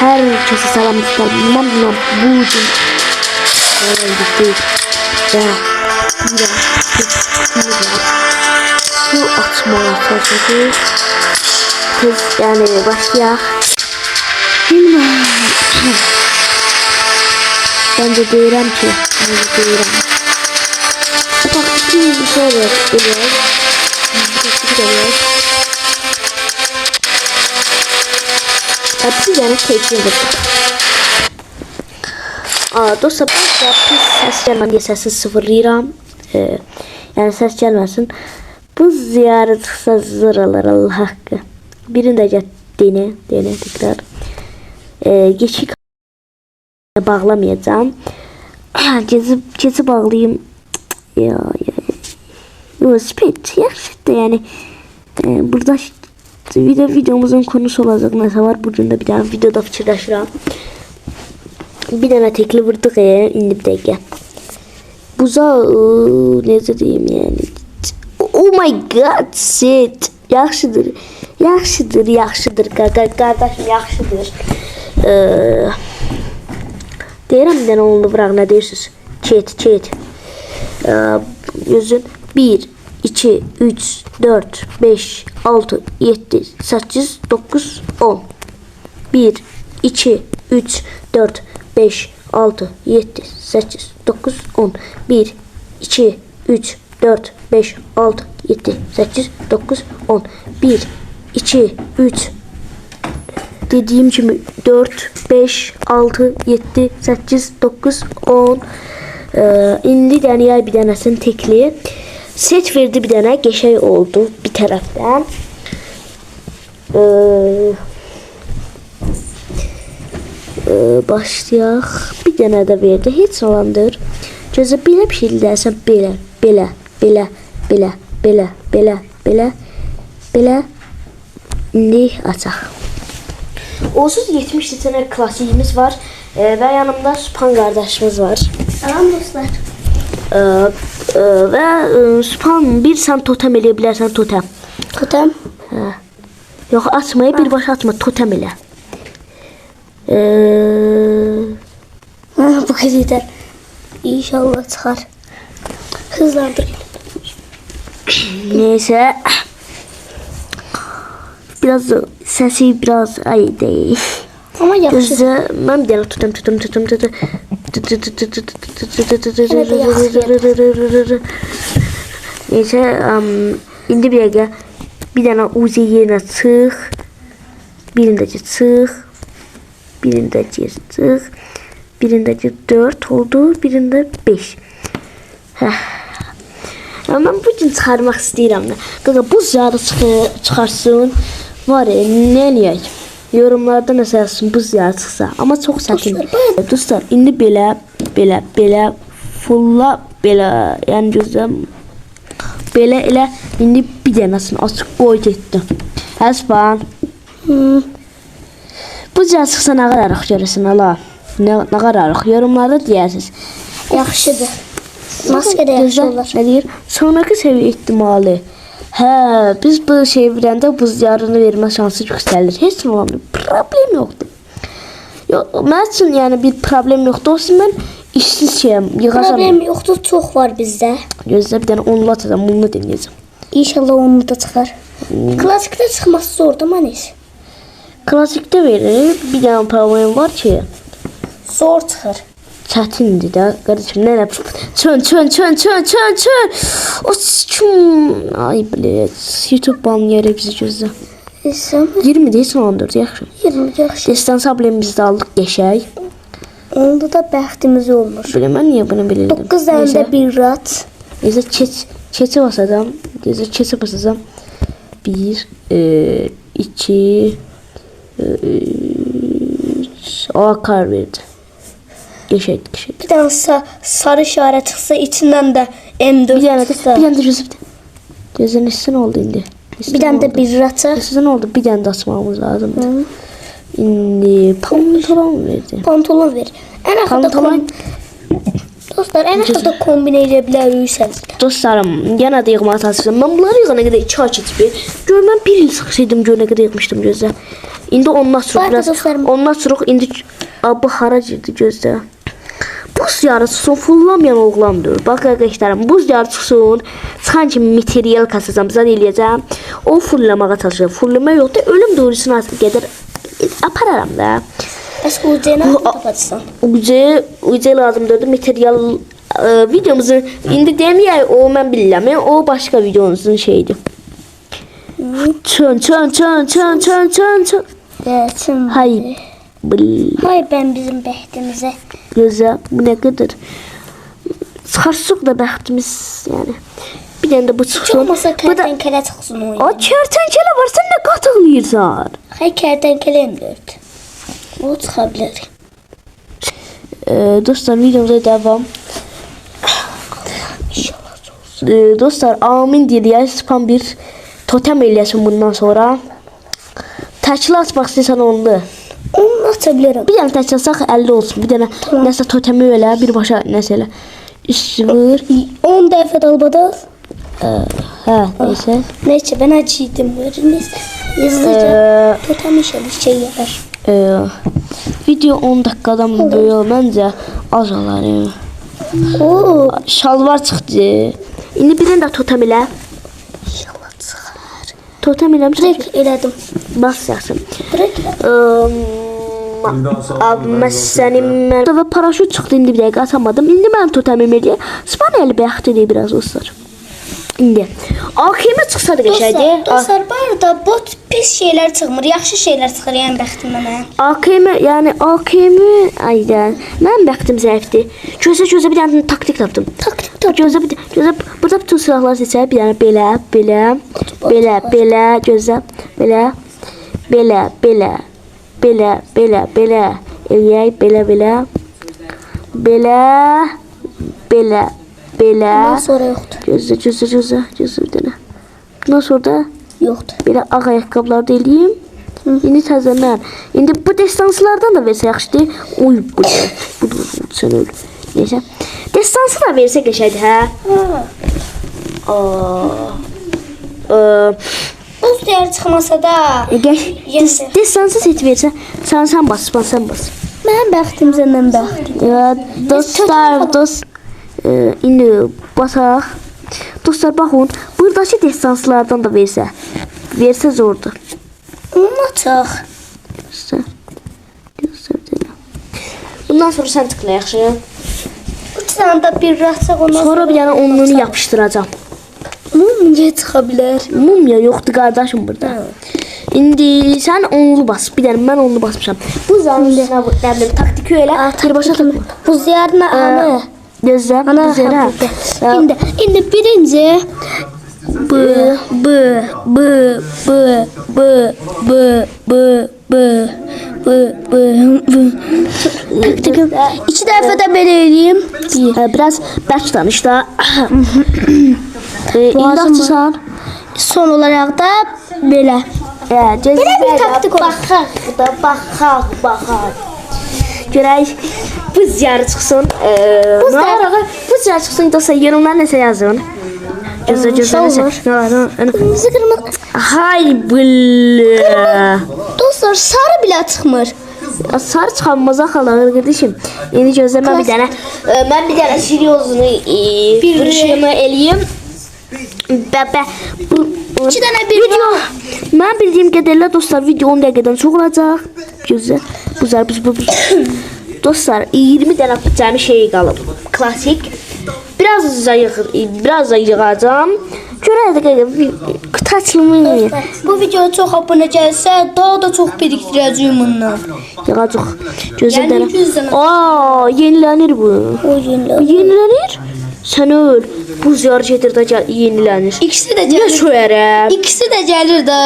Herkese selam dostlar. Ben buna bu gün öğrendik ve bir su atmaya çalışıyoruz. Kız yani başlayak. Bilmem. Ben de deyirəm ki, ben de deyirəm. Bak iki bir şey var, biliyoruz. Bir de biliyoruz. Hepsi yani. Aa, dostlar ben pis ses gelmedi diye sesi sıfırlayıram. Ee, yani ses gelmesin. Bu ziyaret kısa zıralar Allah hakkı. Birinde get dene, dene tekrar. Ee, geçik bağlamayacağım. Gezi, gezi bağlayayım. Ya, ya. Yo, spet yaxşıdır yani. E, burada video videomuzun konusu olacak nəsə var. Bugün də bir dənə videoda fikirləşirəm. Bir dənə tekli vurduq ya indi bir dəqiqə. Buza ıı, necə deyim yəni. Oh my god shit. Yaxşıdır. Yaxşıdır, yaxşıdır. Qardaşım yaxşıdır. Eee Deyirəm bir dənə onu bırak nə deyirsiniz? Chat, chat. Ee, yüzün 1, 2, 3, 4, 5, 6, 7, 8, 9, 10. 1, 2, 3, 4, 5, 6, 7, 8, 9, 10. 1, 2, 3, 4, 5, 6, 7, 8, 9, 10. 1, 2, 3, dediğim gibi 4, 5, 6, 7, 8, 9, 10. Ee, indi dənəyə bir dənəsini tekli. Set verdi bir dənə, qəşəng oldu bir tərəfdən. Ee, e, başlayaq. Bir dənə də verdi. Heç olandır. Gözə belə bir şey belə, belə, belə, belə, belə, belə, belə, belə. İndi açaq. Onsuz 70 tane klasikimiz var ee, ve yanımda Span kardeşimiz var. Salam dostlar. Ee, ve e, Span bir sen totem eleyebilirsen totem. Totem. Hə. Yox atmayı birbaşa atma totem elə. Ee, bu kadar. İnşallah çıkar. Hızlandır. neyse. Biraz sesi biraz ay değil. Ama yaxşı. Ben bir tane tutum tutum tutum tutum. Neyse um, indi bir dəqiqə bir dənə uzi yerinə çıx. Birindəki çıx. Birindəki çıx. Birindəki 4 oldu, birində 5. Hə. Ya mən bu gün çıxarmaq istəyirəm. Qaqa bu çıx çıxarsın. Var ya, nə eləyək? Yorumlarda nəsə yazsın bu ziyarət çıxsa. Amma çox çətin. Dostlar, indi belə, belə, belə fulla belə, yəni gözləm belə elə indi bir dənəsini açıq qoy getdi. Həsban. Bu ziyarət çıxsa nə qədər arıq görəsən ala? Nə, nə qədər arıq? Yorumlarda deyərsiniz. Yaxşıdır. Maske de yaxşı olur. Nə deyir? Sonrakı səviyyə ehtimali. Hə, biz bu verəndə buz yarını vermə şansı yüksəlir. Heç olmur. Problem yoxdur. Yox, mənim yəni bir problem yoxdur. Olsun mən işsiz şeyəm, yığacam. Problem yoxdur, çox var bizdə. Gözlə bir dənə onlu atacam, bunu denəyəcəm. İnşallah onu da çıxar. Klasikdə çıxması zordur manis. Klassikdə verir. Bir dənə problem var ki, Zor çıxır. çətindir də. Qardaşım, nə nə? Çön, çön, çön, çön, çön, çön. O kim? Ay bilet. YouTube ban yeri bizi gözlə. İnsan 20 deyil, son 14 yaxşı. 20 yaxşı. Destans ablemizdə aldıq qəşəng. Onda da bəxtimiz olmur. Bilmem mən niyə bunu bilirdim. 9 əlində bir rat. Neyse keç, keçe basacağım. Neyse keçe basacağım. Bir, e, iki, e, üç. O kar verdi. Geçeydi, geçeydi. Bir dənə sa sarı işarə çıxsa içindən də M4 Bir de, çıxsa. bir tane de Joseph. Gözün üstüne oldu indi. Üstüne Bir də oldu. bir rata. Üstüne oldu. Bir tane de açmamız lazımdı. İndi pantolon verdi. Pantolon ver. Axırda Pantolon Dostlar, ən axırda kombinə edə bilərsiniz. Dostlarım, yenə də yığmağa çalışacağım. Mən bunları yığana qədər 2 ay keçib. Gör mən 1 il sıxışıydım, gör nə qədər yığmışdım gözlə. İndi ondan sonra biraz ondan sonra indi abı hara girdi gözdə. Buz yarısı fullamayan oğlandır. Bax arkadaşlarım buz yarısı çıxan kimi material kasacağım, zad eləyəcəm. O fullamağa çalışacağım. Fullama yoxdur. Ölüm doğrusuna qədər apararam da. Bəs cənə Bu- tapacaqsan. Uca, uca lazımdır. Material e, videomuzu indi deməyək, o mən bilirəm. O başqa videomuzun şeyidir. Çön, çön, çön, çön, çön, çön, çön. Gəlsin. Hay, bil, Hay ben bizim bəxtimizə göze bu ne kadar sarsık da bəxtimiz yani. Bir dənə də bu çıxsın. Çıxmasa kərtənkələ çıxsın o. O kərtənkələ var, sən nə qatılmıyırsan? Xey kərtənkələm dört. O çıxa dostlar videomuza devam. Dostlar amin diye spam bir totem eylesin bundan sonra. Taçlı atmak istiyorsan onda. Onu aça bilərəm. Bir dənə təkli açsaq 50 olsun. Bir dənə nəsə totemi elə, birbaşa nəsə elə. İşvır. 10 dəfə dalbada. Hə, neysə. Neyse ben acıydım. Neyse. Hızlıca. Ee, Totem işe bir şey yapar. e, video 10 dəqiqədən böyük məncə az olar. yəni. Oo. Şalvar çıxdı. İndi bir dənə də totem elə. İnşallah çıxar. Totem eləmişəm. Elədim. Bax yaxşı. Sənin mən və paraşüt çıxdı indi bir dəqiqə atamadım. İndi mən totemim eləyir. Spanel bəxtidir biraz dostlar. İndi AKM çıxsa da qəşəngdir. dostlar bu arada bot pis şeyler çıxmır. Yaxşı şeyler çıxır yəni bəxtimdən. hə. AKM yəni AKM ayda mən bəxtim zəifdir. Gözə gözə bir dənə taktik tapdım. Taktik Tap gözə bir gözə burada bütün silahları seçək. Bir dənə belə, belə, belə, belə, gözə, belə, belə, bela bela bela bela bela Eliay bela bela bela bela bela. Bundan sonra yoktu. Gözle gözle gözle gözle bir tane. Bundan sonra da yoktu. Belə ağ ayaqqabılar da eləyim. İndi təzələr. İndi bu destanslardan da versə yaxşıdır. Oy bu. Bu sən öl. Necə? Destansı da versə qəşəngdir, hə? Hə dəyər çıxmasa da. gəl. Yenə Des, də. destansı set versə, sən sən bas, bas, sən bas. Mənim bəxtim səndən bəxtim. Ya dostlar, dost e, indi basaq. Dostlar baxın, buradakı destanslardan da versə. Versə zordur. Onu açaq. Göster dedi. Bundan sonra sen tıkla yaxşı. Üç tane de bir açaq ondan Sonra bir dənə onluğunu yapışdıracağam. Mum niyə çıxa bilər? Mumya yoxdur qardaşım burada. İndi sən onlu bas. Bir mən onlu basmışam. Bu üstünə bu nə bilim taktiki elə. Birbaşa tıkla. Buz diyarına ana. Gözlə. Ana Gözlə. Şimdi, şimdi birinci B B B B B B B B B B B Taktikim. İki dəfə də belə eləyim. Hə, biraz bərk danış e, Boğazım açsan. Son olaraq da belə. Hə, Belə bir taktik olur. Baxaq, da baxaq, baxaq. Görək buz yarı çıxsın. Eee, Buz yarı- buz yarı çıxsın dostlar yorumlar nəsə yazın. Gözlə şey nəsə. Qırmızı qırmızı. Hay bılı. Dostlar sarı belə çıxmır. Sarı çıxan mazaq alır qardaşım. İndi gözlə mən bir dənə mən bir dənə seriozunu e, Bir- eləyim. Bebe. Bu, İki tane bir video. Ben bildiğim kadarıyla dostlar video 10 dakikadan çok olacak. Güzel. Güzel. Biz bu. dostlar 20 tane tane şey kalıb. Klasik. Biraz zayıf, biraz zayıfacağım. Görə də qıta açılmayır. Bu video çox abunə gəlsə, daha da çox birikdirəcəyik bundan. Yığacaq. Gözəl dərə. Aa, yenilənir bu. O yenilənir. Yenilənir? Sən öl. Buz yarı gedir də gəl- yenilənir. İkisi də Nə gəlir. söyərəm? İkisi də gəlir də.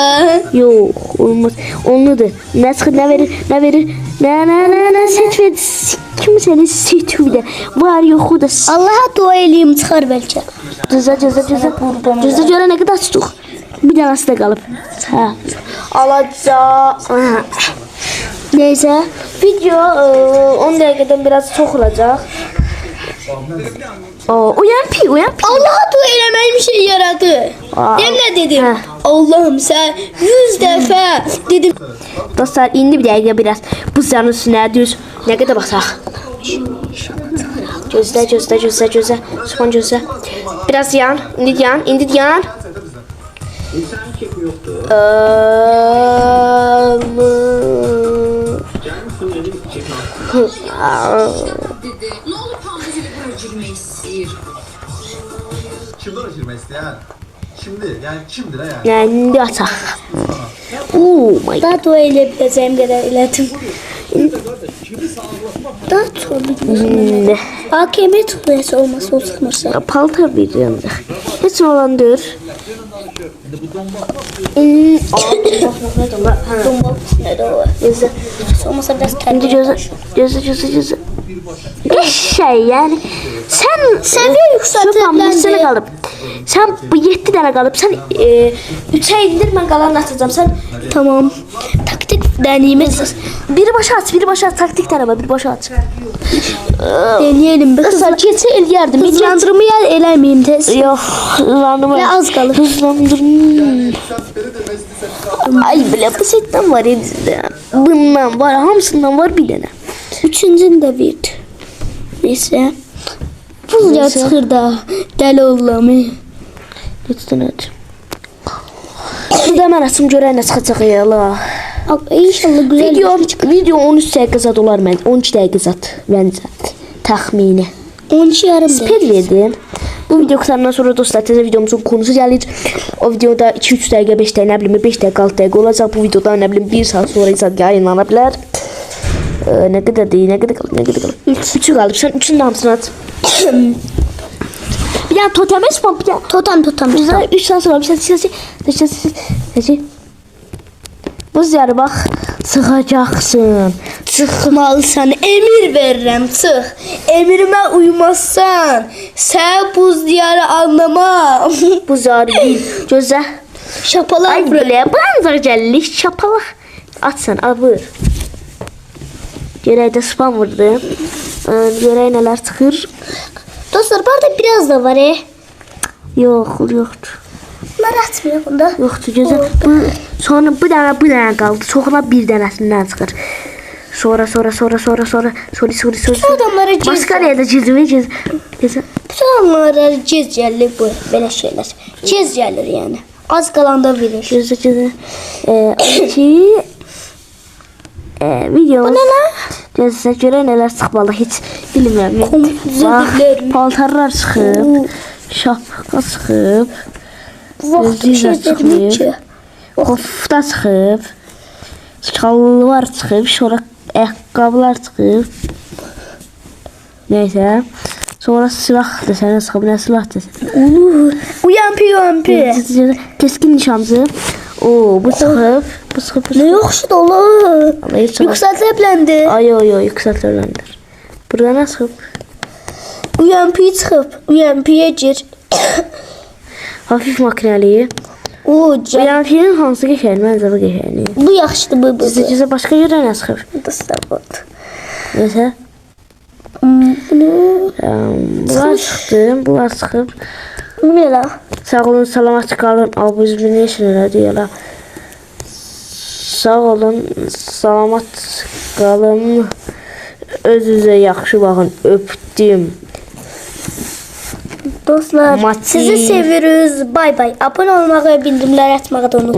Yox, olmaz. Onludur. Nə çıxır, nə verir, nə verir? Nə, nə, nə, nə, set verir. Kim səni set də. Var yoxu da. Allaha dua eləyim çıxar bəlkə. Cüzə, cüzə, cüzə. Cüzə görə nə qədər tutduq? Bir dənəsi də qalıb. Hə. Alacaq. Neysə, video e, 10 dəqiqədən biraz çox olacaq. O uyan pi uyan pi. Allah dua eləməyim şey yaradı. Aa. Dem nə dedim? Allah'ım sen yüz defa dedim. Dostlar indi bir dəqiqə biraz buzların üstünə düz nə qədər basaq. Gözlə, gözlə, gözlə, gözlə. Son gözlə. Biraz yan, indi yan, indi yan. Ne Kimdir? Yəni kimdir ha yəni? Yəni indi açaq. Oh my god. Daha dua elə biləcəyim qədər elədim. Daha çox İndi AKM tutmayası olmasa o sıkmırsa. paltar bir yanda. Heç nə olan. Gözlə. Olmasa biraz kendi gözlə, gözlə, gözlə, gözlə. Eşək, yəni sən Səviyyə yüksəltiləndə- Sənə qalıb. Sən bu 7 dənə qalıb. Sən e, 3-ə indir, mən qalanını atacağam. Sən Tamam. Taktik deneyimiz. biri başa aç, biri başa aç. Taktik tələbə, biri başa aç. Deneyelim. Bir Qızlar keçə eləyərdim. Hızlandırımı yer eləməyim tez. Yox, hızlandım. Və az demək istəsən. Ay belə bu setdən var elimizdə. Bundan var, hamısından var bir dənə. Üçüncünü de verdi. Neyse. Ya Neyse. çıxır da. Dəli oğlamı. Lütfen aç. Açım görək nə çıxacaq ya la. İnşallah güzel Video, bir şey video 13 dəqiqə zat olar mən. 12 dəqiqə zat məncə. Təxmini. 12 yarım da. Sped verdim. Bu video qurtarandan sonra dostlar təzə videomuzun konusu gəlir. O videoda 2-3 dəqiqə, 5 dəqiqə, nə bilim 5 dəqiqə, 6 dəqiqə olacaq. Bu videoda nə bilim 1 saat sonra isə yayınlana bilər. Ee, nə qədər deyil, nə qədər qalıb, nə qədər qalıb. 3 qalıb. Sən 3-ün də hamısını at. bir dənə totem espon, bir dənə Totem totem. Güzel 3 tane sonra bir şey seçin seçin seçin seçin. Bu ziyarı bak sıkacaksın. Çıxmalısan, emir verirəm, çıx. Emirimə uymazsan, sən buz diyarı anlamam. Bu ziyarı bil. Gözle. Şapalar Ay buraya. böyle banzar geldi şapala. Atsan abır. Göreyde spam vurdu. Görey neler çıkır. Dostlar, burada biraz da var, e. Yok yoktur. Bunlar atmıyor bunda. Yoktur gözle. Bu, sonra bir tane bir tane kaldı. Çoxuna bir dənəsindən çıxır. Sonra sonra sonra sonra sonra sonra sonra sonra. Bütün adamlara cez Başka yerde cizimi ciz. Ciz. Bütün anlara cez gəlir bu, belə şeylər. Cez gəlir yəni. Az qalanda verir. Cizə cizə. Eee ki eee video. Bu nə lan? Cizə görə nələr çıxmalı heç bilmirəm. Komplizədirlər. paltarlar çıxıb, şapka çıxıb, çıxıyor. ki. kofta çıxıb, şalvar çıxıb, sonra ayaqqabılar çıxıb. Neysə. Sonra silah desənə çıxıb, nə silah desən? Olur. Uyan pi, uyan pi. Keskin nişancı. Oo, bu çıxıb, bu çıxıb, bu Ne yaxşı da olur. Ama heç çıxıb. Yüksəltəbləndi. Ay yo yo yüksəltərləndir. Burada? Uyan pi çıxıb. Uyan piyə gir. Hafif makinəli. O, filmin hansı qəşəng? Məncə bu qəşəngdir. Bu yaxşıdır bu bu. Bizdə bizə başqa yerə nə çıxıb? Dostlar bu. Nəsə? Bunu Bunlar çıxdı, bunlar çıxıb. bu nə la? Sağ olun, salamat bir neçə nə deyirlər? Sağ olun, salamat qalın. Özünüzə yaxşı baxın. Öpdüm. Dostlar, Mati. sizi seviyoruz. Bay bay. Abone olmayı bildirimleri açmayı da unutmayın.